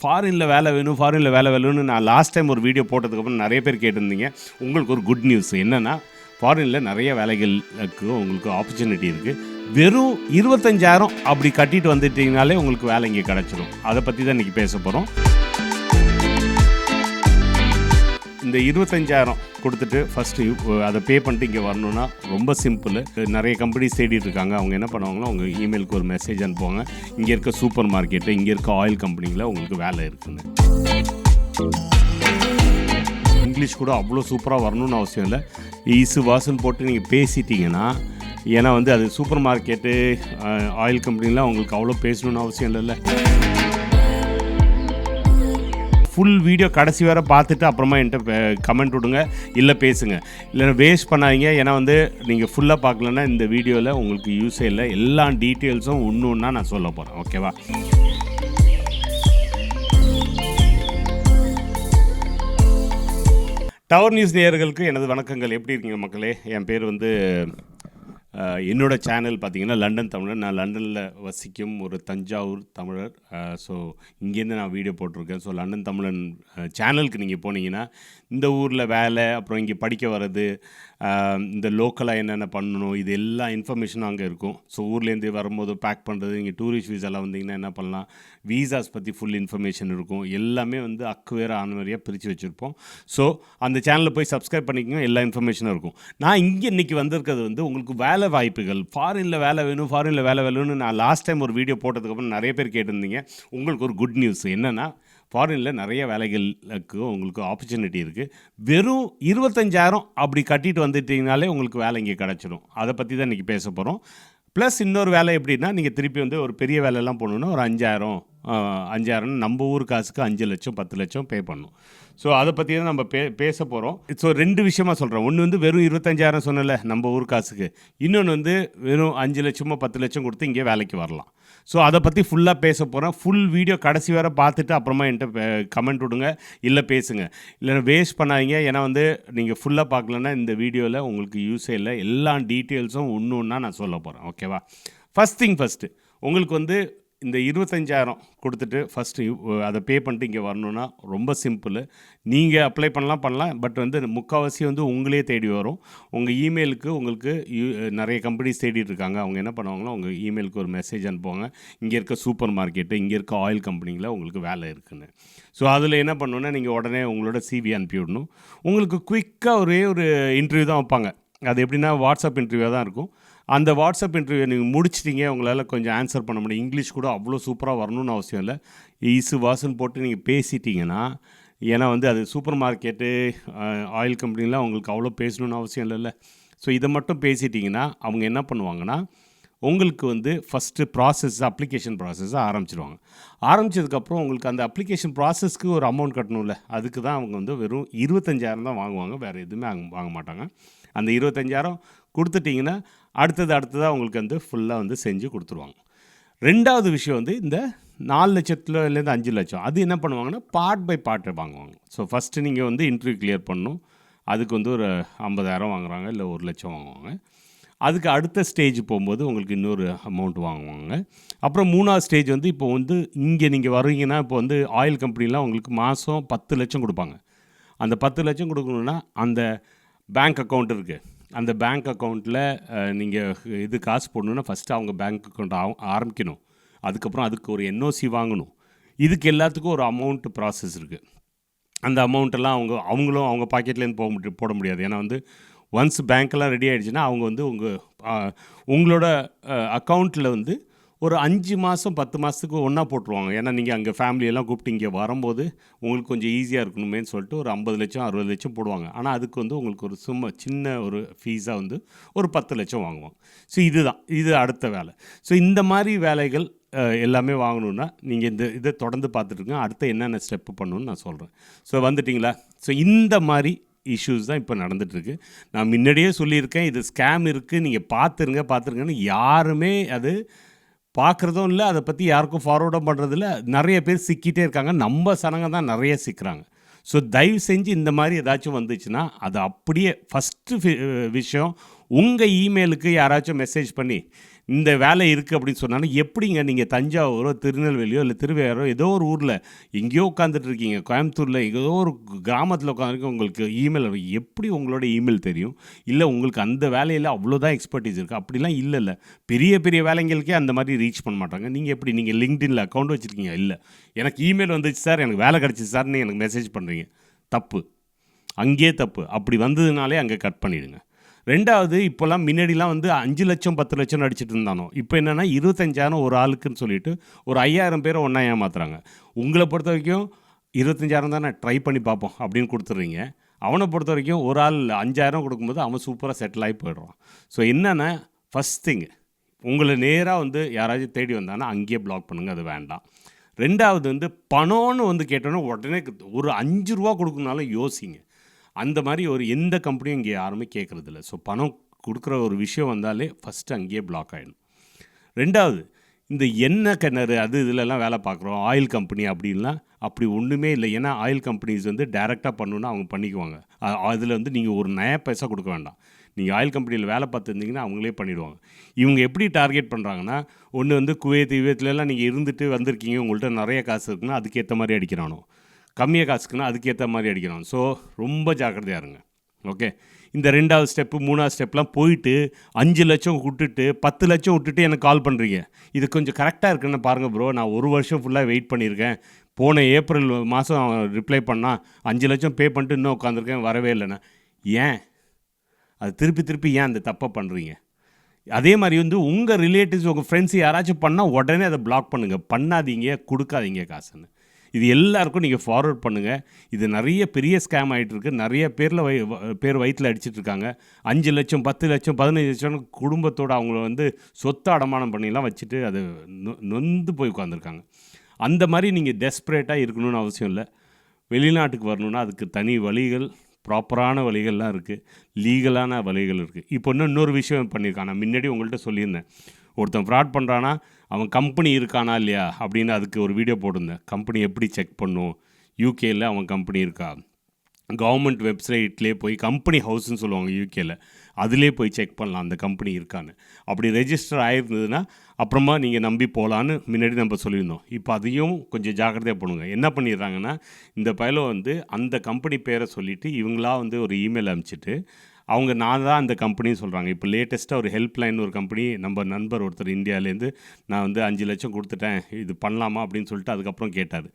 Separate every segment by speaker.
Speaker 1: ஃபாரினில் வேலை வேணும் ஃபாரினில் வேலை வேணும்னு நான் லாஸ்ட் டைம் ஒரு வீடியோ போட்டதுக்கப்புறம் நிறைய பேர் கேட்டிருந்தீங்க. உங்களுக்கு ஒரு குட் நியூஸ் என்னென்னா ஃபாரினில் நிறைய வேலைகளுக்கு உங்களுக்கு ஆப்பர்ச்சுனிட்டி இருக்குது வெறும் இருபத்தஞ்சாயிரம் அப்படி கட்டிட்டு வந்துட்டீங்கனாலே உங்களுக்கு வேலை இங்கே கிடச்சிடும் அதை பற்றி தான் இன்றைக்கி பேச போகிறோம் இந்த இருபத்தஞ்சாயிரம் கொடுத்துட்டு ஃபஸ்ட்டு அதை பே பண்ணிட்டு இங்கே வரணும்னா ரொம்ப சிம்பிள் நிறைய கம்பெனிஸ் தேடிட்டு இருக்காங்க அவங்க என்ன பண்ணுவாங்களோ அவங்க இமெயிலுக்கு ஒரு மெசேஜ் அனுப்புவாங்க. இங்கே இருக்க சூப்பர் மார்க்கெட்டு இங்கே இருக்க ஆயில் கம்பெனியில் உங்களுக்கு வேலை இருக்குன்னு. இங்கிலீஷ் கூட அவ்வளோ சூப்பராக வரணும்னு அவசியம் இல்லை. இசு வாசுன்னு போட்டு நீங்கள் பேசிட்டீங்கன்னா ஏன்னா வந்து அது சூப்பர் மார்க்கெட்டு ஆயில் கம்பெனிலாம் உங்களுக்கு அவ்வளோ பேசணும்னு அவசியம் இல்லைல்ல. ஃபுல் வீடியோ கடைசி வரை பார்த்துட்டு அப்புறமா என்கிட்ட கமெண்ட் விடுங்க. இல்லை பேசுங்க. இல்லை வேஸ்ட் பண்ணாதீங்க. ஏன்னா வந்து நீங்கள் ஃபுல்லாக பார்க்கலன்னா இந்த வீடியோவில் உங்களுக்கு யூஸே இல்லை. எல்லா டீட்டெயில்ஸும் ஒன்று ஒன்றா நான் சொல்ல போகிறேன் ஓகேவா டவர் நியூஸ் நேயர்களுக்கு எனது வணக்கங்கள். எப்படி இருக்கீங்க மக்களே? என் பேர் வந்து என்னோடய சேனல் பார்த்தீங்கன்னா லண்டன் தமிழர். நான் லண்டனில் வசிக்கும் ஒரு தஞ்சாவூர் தமிழர். ஸோ இங்கேருந்து நான் வீடியோ போட்டிருக்கேன். ஸோ லண்டன் தமிழன் சேனலுக்கு நீங்கள் போனீங்கன்னா இந்த ஊரில் வேலை அப்புறம் இங்கே படிக்க வர்றது இந்த லோக்கலாக என்னென்ன பண்ணணும் இது எல்லா இன்ஃபர்மேஷனும் அங்கே இருக்கும். ஸோ ஊர்லேருந்து வரும்போது பேக் பண்ணுறது இங்கே டூரிஸ்ட் வீசாலாம் வந்தீங்கன்னா என்ன பண்ணலாம்? வீசாஸ் பற்றி ஃபுல் இன்ஃபர்மேஷன் இருக்கும். எல்லாமே வந்து அக்குவேர் ஆன்வரியாக ஆனவரியாக பிரித்து வச்சுருப்போம். ஸோ அந்த சேனலில் போய் சப்ஸ்கிரைப் பண்ணிக்கோங்க எல்லா இன்ஃபர்மேஷனும் இருக்கும். நான் இங்கே இன்றைக்கி வந்திருக்கிறது வந்து உங்களுக்கு வேலை வாய்ப்புகள் ஃபாரினில் வேலை வேணும் ஃபாரினில் வேலை வேணும்னு நான் லாஸ்ட் டைம் ஒரு வீடியோ போட்டதுக்கப்புறம் நிறைய பேர் கேட்டிருந்தீங்க. உங்களுக்கு ஒரு குட் நியூஸ் என்னென்னா ஃபாரினில் நிறைய வேலைகளுக்கு உங்களுக்கு ஆப்பர்ச்சுனிட்டி இருக்குது வெறும் இருபத்தஞ்சாயிரம் அப்படி கட்டிட்டு வந்துட்டீங்கனாலே உங்களுக்கு வேலை இங்கே கிடச்சிடும் அதை பற்றி தான் இன்றைக்கி பேச போகிறோம் ப்ளஸ் இன்னொரு வேலை எப்படின்னா நீங்கள் திருப்பி வந்து ஒரு பெரிய வேலையெல்லாம் போகணுன்னா ஒரு அஞ்சாயிரம் அஞ்சாயிரம் நம்ம ஊர் காசுக்கு அஞ்சு லட்சம் பத்து லட்சம் பே பண்ணணும் ஸோ அதை பற்றி தான் நம்ம பே பேச போகிறோம் ஸோ ரெண்டு விஷயமா சொல்கிறோம் ஒன்று வந்து வெறும் இருபத்தஞ்சாயிரம் சொன்னல நம்ம ஊர் காசுக்கு. இன்னொன்று வந்து வெறும் அஞ்சு லட்சமோ பத்து லட்சம் கொடுத்து இங்கே வேலைக்கு வரலாம். ஸோ அதை பற்றி ஃபுல்லாக பேச போகிறேன் ஃபுல் வீடியோ கடைசி வரை பார்த்துட்டு அப்புறமா என்கிட்ட கமெண்ட் விடுங்க. இல்லை பேசுங்க. இல்லை வேஸ்ட் பண்ணாதீங்க. ஏன்னா வந்து நீங்கள் ஃபுல்லாக பார்க்கலன்னா இந்த வீடியோவில் உங்களுக்கு யூஸே இல்லை. எல்லா டீட்டெயில்ஸும் ஒன்று ஒன்றா நான் சொல்ல போகிறேன் ஓகேவா ஃபஸ்ட் திங் ஃபஸ்ட்டு உங்களுக்கு வந்து இந்த இருபத்தஞ்சாயிரம் கொடுத்துட்டு ஃபஸ்ட்டு அதை பே பண்ணிட்டு இங்கே வரணுன்னா ரொம்ப சிம்பிள் நீங்கள் அப்ளை பண்ணலாம் பண்ணலாம். பட் வந்து முக்கால்வாசி வந்து உங்களே தேடி வரும். உங்கள் இமெயிலுக்கு உங்களுக்கு நிறைய கம்பெனிஸ் தேடிட்டு இருக்காங்க. அவங்க என்ன பண்ணுவாங்கன்னா உங்கள் இமெயிலுக்கு ஒரு மெசேஜ் அனுப்புவாங்க. இங்கே இருக்க சூப்பர் மார்க்கெட்டு இங்கே இருக்க ஆயில் கம்பெனியில் உங்களுக்கு வேலை இருக்குன்னு. ஸோ அதில் என்ன பண்ணணுன்னா நீங்கள் உடனே உங்களோட சிவி அனுப்பி விடணும் உங்களுக்கு குயிக்காக ஒரே ஒரு இன்டர்வியூ தான் வைப்பாங்க. அது எப்படின்னா வாட்ஸ்அப் இன்டர்வியூ தான் இருக்கும். அந்த வாட்ஸ்அப் இன்டர்வியூ நீங்கள் முடிச்சிட்டிங்க உங்களால் கொஞ்சம் ஆன்சர் பண்ண முடியும். இங்கிலீஷ் கூட அவ்வளோ சூப்பராக வரணும்னு அவசியம் இல்லை. இசு வாசுன்னு போட்டு நீங்கள் பேசிட்டீங்கன்னா ஏன்னா வந்து அது சூப்பர் மார்க்கெட்டு ஆயில் கம்பெனிலாம் உங்களுக்கு அவ்வளோ பேசணும்னு அவசியம் இல்லைல்ல. ஸோ இதை மட்டும் பேசிட்டிங்கன்னா அவங்க என்ன பண்ணுவாங்கன்னா உங்களுக்கு வந்து ஃபஸ்ட்டு ப்ராசஸ் அப்ளிகேஷன் ப்ராசஸ்ஸை ஆரம்பிச்சிடுவாங்க ஆரம்பித்ததுக்கப்புறம் உங்களுக்கு அந்த அப்ளிகேஷன் ப்ராசஸ்க்கு ஒரு அமௌண்ட் கட்டணும்ல. அதுக்கு தான் அவங்க வந்து வெறும் இருபத்தஞ்சாயிரம் தான் வாங்குவாங்க. வேறு எதுவுமே வாங்க மாட்டாங்க. அந்த இருபத்தஞ்சாயிரம் கொடுத்துட்டிங்கன்னா அடுத்தது அடுத்ததாக உங்களுக்கு வந்து ஃபுல்லாக வந்து செஞ்சு கொடுத்துருவாங்க. ரெண்டாவது விஷயம் வந்து இந்த நாலு லட்சத்துலேருந்து அஞ்சு லட்சம். அது என்ன பண்ணுவாங்கன்னா பார்ட் பை பார்ட் வாங்குவாங்க. ஸோ ஃபஸ்ட்டு நீங்கள் வந்து இன்டர்வியூ கிளியர் பண்ணணும். அதுக்கு வந்து ஒரு ஐம்பதாயிரம் வாங்குறாங்க இல்லை ஒரு லட்சம் வாங்குவாங்க. அதுக்கு அடுத்த ஸ்டேஜ் போகும்போது உங்களுக்கு இன்னொரு அமௌண்ட் வாங்குவாங்க. அப்புறம் மூணாவது ஸ்டேஜ் வந்து இப்போ வந்து இங்கே நீங்கள் வருவீங்கன்னா இப்போ வந்து ஆயில் கம்பெனிலாம் உங்களுக்கு மாதம் பத்து லட்சம் கொடுப்பாங்க. அந்த பத்து லட்சம் கொடுக்கணுன்னா அந்த பேங்க் அக்கௌண்ட் இருக்குது அந்த பேங்க் அக்கௌண்ட்டில் நீங்கள் இது காசு போடணுன்னா ஃபஸ்ட்டு அவங்க பேங்க் அக்கௌண்ட் ஆரம்பிக்கணும். அதுக்கப்புறம் அதுக்கு ஒரு என்ஓசி வாங்கணும். இதுக்கு எல்லாத்துக்கும் ஒரு அமௌண்ட் ப்ராசஸ் இருக்குது அந்த அமௌண்ட்டெல்லாம் அவங்க அவங்களும் அவங்க பாக்கெட்லேருந்து போக முடியும் போட முடியாது. ஏன்னா வந்து ஒன்ஸ் பேங்க்கெல்லாம் ரெடி ஆகிடுச்சுன்னா அவங்க வந்து உங்கள் உங்களோட அக்கௌண்ட்டில் வந்து ஒரு அஞ்சு மாதம் பத்து மாதத்துக்கு ஒன்றா போட்டுருவாங்க. ஏன்னா நீங்கள் அங்கே ஃபேமிலியெல்லாம் கூப்பிட்டு இங்கே வரும்போது உங்களுக்கு கொஞ்சம் ஈஸியாக இருக்கணுமேன்னு சொல்லிட்டு ஒரு ஐம்பது லட்சம் அறுபது லட்சம் போடுவாங்க. ஆனால் அதுக்கு வந்து உங்களுக்கு ஒரு சும்மா சின்ன ஒரு ஃபீஸாக வந்து ஒரு பத்து லட்சம் வாங்குவாங்க. ஸோ இதுதான். இது அடுத்த வேலை. ஸோ இந்த மாதிரி வேலைகள் எல்லாமே வாங்கணுன்னா நீங்கள் இந்த இதை தொடர்ந்து பார்த்துட்ருங்க அடுத்த என்னென்ன ஸ்டெப்பு பண்ணணும்னு நான் சொல்கிறேன் ஸோ வந்துட்டிங்களா? ஸோ இந்த மாதிரி இஷ்யூஸ் தான் இப்போ நடந்துகிட்ருக்கு நான் முன்னாடியே சொல்லியிருக்கேன். இது ஸ்கேம் இருக்குது நீங்கள் பார்த்துருங்க பார்த்துருங்கன்னு யாருமே அது பார்க்குறதும் இல்லை அதை பற்றி யாருக்கும் ஃபார்வர்டும் பண்ணுறதில்ல நிறைய பேர் சிக்கிட்டே இருக்காங்க. நம்ம சனங்க தான் நிறைய சிக்கிறாங்க. ஸோ தயவு செஞ்சு இந்த மாதிரி ஏதாச்சும் வந்துச்சுன்னா அது அப்படியே ஃபஸ்ட்டு விஷயம் உங்கள் இமெயிலுக்கு யாராச்சும் மெசேஜ் பண்ணி இந்த வேலை இருக்குது அப்படின்னு சொன்னாலும் எப்படிங்க நீங்கள் தஞ்சாவூரோ திருநெல்வேலியோ இல்லை திருவையாரோ ஏதோ ஒரு ஊரில் எங்கேயோ உட்காந்துட்டு இருக்கீங்க. கோயம்புத்தூரில் ஏதோ ஒரு கிராமத்தில் உட்காந்துருக்கு உங்களுக்கு இமெயில் எப்படி உங்களோட இமெயில் தெரியும்? இல்லை உங்களுக்கு அந்த வேலையில் அவ்வளோதான் எக்ஸ்பர்டீஸ் இருக்குது அப்படிலாம் இல்லை இல்லை. பெரிய பெரிய வேலைங்களுக்கே அந்த மாதிரி ரீச் பண்ண மாட்டாங்க. நீங்கள் எப்படி நீங்கள் லிங்க்டின்ல அக்கௌண்ட் வச்சுருக்கீங்க? இல்லை. எனக்கு இமெயில் வந்துச்சு சார் எனக்கு வேலை கிடச்சிச்சு சார்னு எனக்கு மெசேஜ் பண்ணுறீங்க தப்பு. அங்கேயே தப்பு. அப்படி வந்ததுனாலே அங்கே கட் பண்ணிவிடுங்க ரெண்டாவது இப்போல்லாம் முன்னாடிலாம் வந்து அஞ்சு லட்சம் பத்து லட்சம் நடிச்சிட்டு இருந்தானோ? இப்போ என்னென்னா இருபத்தஞ்சாயிரம் ஒரு ஆளுக்குன்னு சொல்லிட்டு ஒரு ஐயாயிரம் பேரை ஒன்றா ஏமாத்துறாங்க. உங்களை பொறுத்த வரைக்கும் இருபத்தஞ்சாயிரம் தானே ட்ரை பண்ணி பார்ப்போம் அப்படின்னு கொடுத்துட்றீங்க. அவனை பொறுத்த வரைக்கும் ஒரு ஆள் அஞ்சாயிரம் கொடுக்கும்போது அவன் சூப்பராக செட்டில் ஆகி போயிடுறான். ஸோ என்னென்னா ஃபஸ்ட் திங் உங்களை நேராக வந்து யாராச்சும் தேடி வந்தாங்கன்னா அங்கேயே பிளாக் பண்ணுங்கள் அது வேண்டாம். ரெண்டாவது வந்து பணம்னு வந்து கேட்டோன்னே உடனே ஒரு அஞ்சு ரூபா கொடுக்கணுனாலும் யோசிங்க. அந்த மாதிரி ஒரு எந்த கம்பெனியும் இங்கே யாருமே கேட்குறதில்ல ஸோ பணம் கொடுக்குற ஒரு விஷயம் வந்தாலே ஃபஸ்ட்டு அங்கேயே பிளாக் ஆகிடும் ரெண்டாவது இந்த எண்ணெய் கிணறு அது இதிலலாம் வேலை பார்க்குறோம். ஆயில் கம்பெனி அப்படின்லாம் அப்படி ஒன்றுமே இல்லை. ஏன்னா ஆயில் கம்பெனிஸ் வந்து டைரெக்டாக பண்ணணுன்னா அவங்க பண்ணிக்குவாங்க. அதில் வந்து நீங்கள் ஒரு நய பைசா கொடுக்க வேண்டாம். நீங்கள் ஆயில் கம்பெனியில் வேலை பார்த்துருந்தீங்கன்னா அவங்களே பண்ணிவிடுவாங்க இவங்க எப்படி டார்கெட் பண்ணுறாங்கன்னா ஒன்று வந்து குவைத் இவத்துலலாம் நீங்கள் இருந்துட்டு வந்திருக்கீங்க உங்கள்கிட்ட நிறைய காசு இருக்குன்னா அதுக்கேற்ற மாதிரி அடிக்கிறானோ. கம்மியாக காசுக்குன்னா அதுக்கேற்ற மாதிரி அடிக்கணும். ஸோ ரொம்ப ஜாக்கிரதையாக இருங்க. ஓகே இந்த ரெண்டாவது ஸ்டெப்பு மூணாவது ஸ்டெப்லாம் போயிட்டு அஞ்சு லட்சம் விட்டுட்டு பத்து லட்சம் விட்டுட்டு எனக்கு கால் பண்ணுறீங்க இது கொஞ்சம் கரெக்டாக இருக்குன்னு பாருங்கள் ப்ரோ நான் ஒரு வருஷம் ஃபுல்லாக வெயிட் பண்ணியிருக்கேன். போன ஏப்ரல் மாதம் அவன் ரிப்ளை பண்ணால் அஞ்சு லட்சம் பே பண்ணிட்டு இன்னும் உட்காந்துருக்கேன் வரவே இல்லைண்ணா ஏன்? அது திருப்பி திருப்பி ஏன் அந்த தப்பை பண்ணுறீங்க அதே மாதிரி வந்து உங்கள் ரிலேட்டிவ்ஸ் உங்கள் ஃப்ரெண்ட்ஸ் யாராச்சும் பண்ணால் உடனே அதை பிளாக் பண்ணுங்கள் பண்ணாதீங்க கொடுக்காதீங்க காசுன்னு. இது எல்லாருக்கும் நீங்கள் ஃபார்வர்ட் பண்ணுங்கள் இது நிறைய பெரிய ஸ்கேம் ஆகிட்டுருக்கு நிறைய பேரில் வை பேர் வயிற்றில் அடிச்சிட்ருக்காங்க அஞ்சு லட்சம் பத்து லட்சம் பதினஞ்சு லட்சம் குடும்பத்தோடு அவங்கள வந்து சொத்து அடமானம் பண்ணிலாம் வச்சுட்டு அது நொந்து போய் உட்காந்துருக்காங்க அந்த மாதிரி நீங்கள் டெஸ்பரேட்டாக இருக்கணும்னு அவசியம் இல்லை. வெளிநாட்டுக்கு வரணுன்னா அதுக்கு தனி வழிகள் ப்ராப்பரான வழிகள்லாம் இருக்குது லீகலான வழிகள் இருக்குது இப்போ இன்னும் இன்னொரு விஷயம் பண்ணியிருக்கான். நான் முன்னாடி உங்கள்கிட்ட சொல்லியிருந்தேன். ஒருத்தன் ஃப்ராட் பண்ணுறான்னா அவன் கம்பெனி இருக்கானா இல்லையா அப்படின்னு அதுக்கு ஒரு வீடியோ போட்டிருந்தேன். கம்பெனி எப்படி செக் பண்ணும்? யூகேயில் அவன் கம்பெனி இருக்கா? கவர்மெண்ட் வெப்சைட்லேயே போய் கம்பெனி ஹவுஸ்ன்னு சொல்லுவாங்க யூகேயில் அதிலே போய் செக் பண்ணலாம் அந்த கம்பெனி இருக்கான்னு. அப்படி ரெஜிஸ்டர் ஆகிருந்ததுன்னா அப்புறமா நீங்கள் நம்பி போகலான்னு முன்னாடி நம்ம சொல்லியிருந்தோம். இப்போ அதையும் கொஞ்சம் ஜாக்கிரதையாக பண்ணுங்க என்ன பண்ணிடுறாங்கன்னா இந்த பயலை வந்து அந்த கம்பெனி பேரை சொல்லிவிட்டு இவங்களா வந்து ஒரு இமெயில் அனுப்பிச்சிட்டு அவங்க நான் தான் அந்த கம்பெனின்னு சொல்கிறாங்க இப்போ லேட்டஸ்ட்டாக ஒரு ஹெல்ப்லைன் ஒரு கம்பெனி நம்ம நண்பர் ஒருத்தர் இந்தியாவிலேருந்து நான் வந்து அஞ்சு லட்சம் கொடுத்துட்டேன் இது பண்ணலாமா அப்படின்னு சொல்லிட்டு அதுக்கப்புறம் கேட்டார்.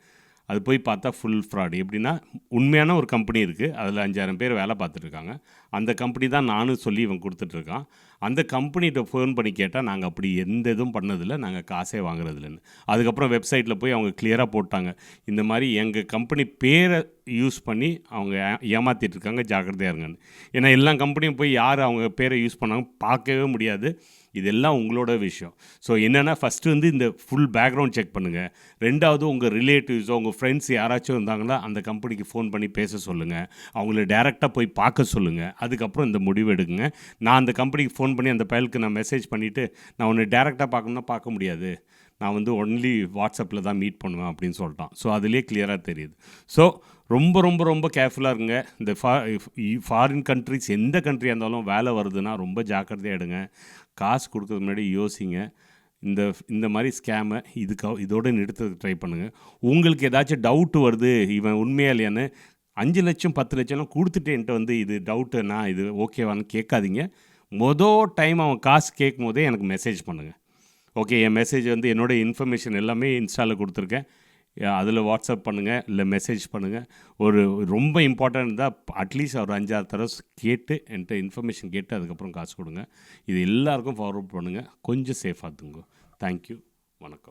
Speaker 1: அது போய் பார்த்தா ஃபுல் ஃப்ராடு எப்படின்னா உண்மையான ஒரு கம்பெனி இருக்குது அதில் அஞ்சாயிரம் பேர் வேலை பார்த்துட்ருக்காங்க அந்த கம்பெனி தான் நானும் சொல்லி இவன் கொடுத்துட்ருக்கான் அந்த கம்பெனிகிட்ட ஃபோன் பண்ணி கேட்டால் நாங்கள் அப்படி எந்த இதுவும் பண்ணதில்லை. நாங்கள் காசே வாங்குறதில்லன்னு. அதுக்கப்புறம் வெப்சைட்டில் போய் அவங்க கிளியராக போட்டாங்க. இந்த மாதிரி எங்கள் கம்பெனி பேரை யூஸ் பண்ணி அவங்க ஏமாற்றிட்டு இருக்காங்க ஜாக்கிரதையாக இருங்கன்னு. ஏன்னா எல்லா கம்பெனியும் போய் யார் அவங்க பேரை யூஸ் பண்ணாங்க பார்க்கவே முடியாது. இதெல்லாம் உங்களோட விஷயம். ஸோ என்னென்னா ஃபஸ்ட்டு வந்து இந்த ஃபுல் பேக்ரவுண்ட் செக் பண்ணுங்கள் ரெண்டாவது உங்கள் ரிலேட்டிவ்ஸோ உங்கள் ஃப்ரெண்ட்ஸ் யாராச்சும் இருந்தாங்கன்னா அந்த கம்பெனிக்கு ஃபோன் பண்ணி பேச சொல்லுங்கள் அவங்கள டேரெக்டாக போய் பார்க்க சொல்லுங்கள் அதுக்கப்புறம் இந்த முடிவு எடுக்குங்க. நான் அந்த கம்பெனிக்கு ஃபோன் பண்ணி அந்த பயலுக்கு நான் மெசேஜ் பண்ணிவிட்டு நான் ஒன்று டேரெக்டாக பார்க்கணுன்னா பார்க்க முடியாது. நான் வந்து ஒன்லி வாட்ஸ்அப்பில் தான் மீட் பண்ணுவேன் அப்படின்னு சொல்லிட்டான். ஸோ அதுலேயே கிளியராக தெரியுது. ஸோ ரொம்ப ரொம்ப ரொம்ப கேர்ஃபுல்லாக இருங்க. இந்த ஃபா ஃபாரின் கண்ட்ரிஸ் எந்த கண்ட்ரியாக இருந்தாலும் வேலை வருதுன்னா ரொம்ப ஜாக்கிரதையாக எடுங்க. காசு கொடுக்கறது முன்னாடி யோசிங்க. இந்த இந்த மாதிரி ஸ்கேமை இதுக்கு இதோடு நிறுத்துறதுக்கு ட்ரை பண்ணுங்கள் உங்களுக்கு ஏதாச்சும் டவுட்டு வருது இவன் உண்மையா இல்லையான்னு அஞ்சு லட்சம் பத்து லட்சம்லாம் கொடுத்துட்டு என்கிட்ட வந்து இது டவுட்டு நான் இது ஓகேவான்னு கேட்காதீங்க. மொதல் டைம் அவன் காசு கேட்கும் போதே எனக்கு மெசேஜ் பண்ணுங்கள் ஓகே என் மெசேஜ் வந்து என்னோடய இன்ஃபர்மேஷன் எல்லாமே இன்ஸ்டாவில் கொடுத்துருக்கேன். அதில் வாட்ஸ்அப் பண்ணுங்கள் இல்லை மெசேஜ் பண்ணுங்கள் ஒரு ரொம்ப இம்பார்ட்டன்ட் இருந்தால் அட்லீஸ்ட் ஒரு அஞ்சாறு தடவை கேட்டு என்கிட்ட இன்ஃபர்மேஷன் கேட்டு அதுக்கப்புறம் காசு கொடுங்க. இது எல்லாருக்கும் ஃபார்வர்ட் பண்ணுங்கள் கொஞ்சம் சேஃபாக இருந்துங்க. தேங்க்யூ வணக்கம்.